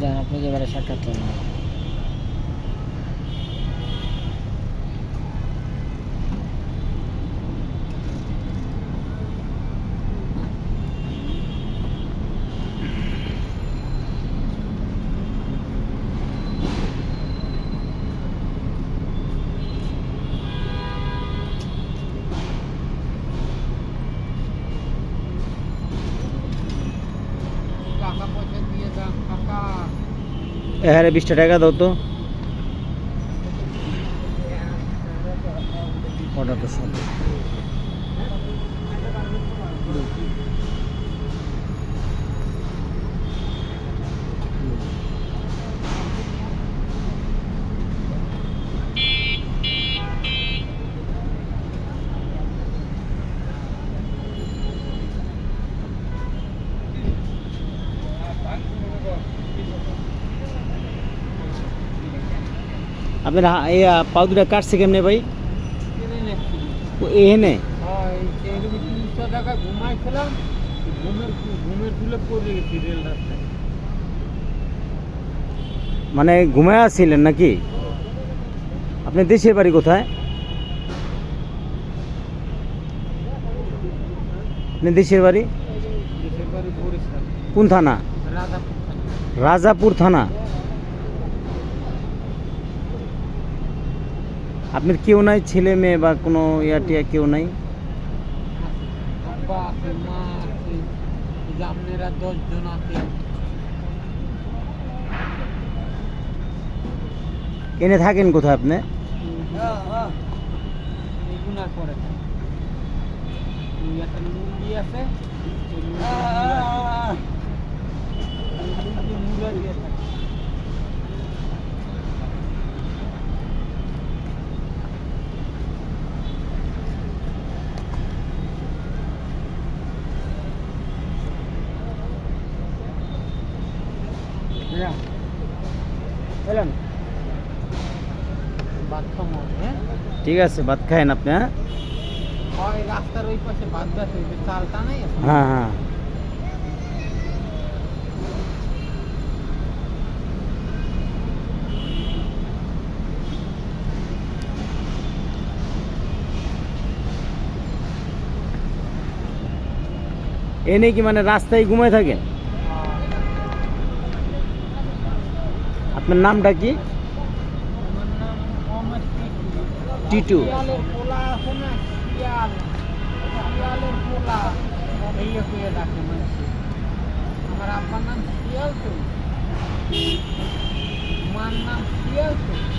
দেন আপনি এবারে সাক্ষাৎ নেন এখানে বিশটা টাকা দাও তো। তো আপনার হা- এই আ, পাও দুটা কাটছে কেমনে ভাই কিনে নিচ্ছি ও এখানে হয় এরকম তিনশো টাকা ঘুমাইছিলাম ঘুমের ঘুমের তুলে পড়ে গেছি রেল রাস্তায় মানে ঘুমায় আসছিলেন নাকি আপনি দেশের বাড়ি কোথায় আপনি দেশের বাড়ি দেশের বাড়ি বরিশাল কোন থানা রাজাপুর থানা। আপনার কেউ নাই ছেলে মেয়ে বা কোনো ইয়াটিয়া কেউ নাই? এনে থাকেন কোথায় আপনি? একটা মুরগি আছে এই মুরগি মুরগি মুরগি দিয়ে থাকে এলেন ভাত খামো হ্যাঁ ঠিক আছে ভাত খায়েন আপনি হ্যাঁ হয় রাস্তার ওই পাশে বাদ আছে ওই যে চালটা নাই হ্যাঁ হ্যাঁ এনে কি মানে রাস্তায় ঘুমাই থাকেন? আপনার নামটা কি? টিটু। আমার আব্বার নাম শিয়াল তো। মার নাম শিয়াল তো।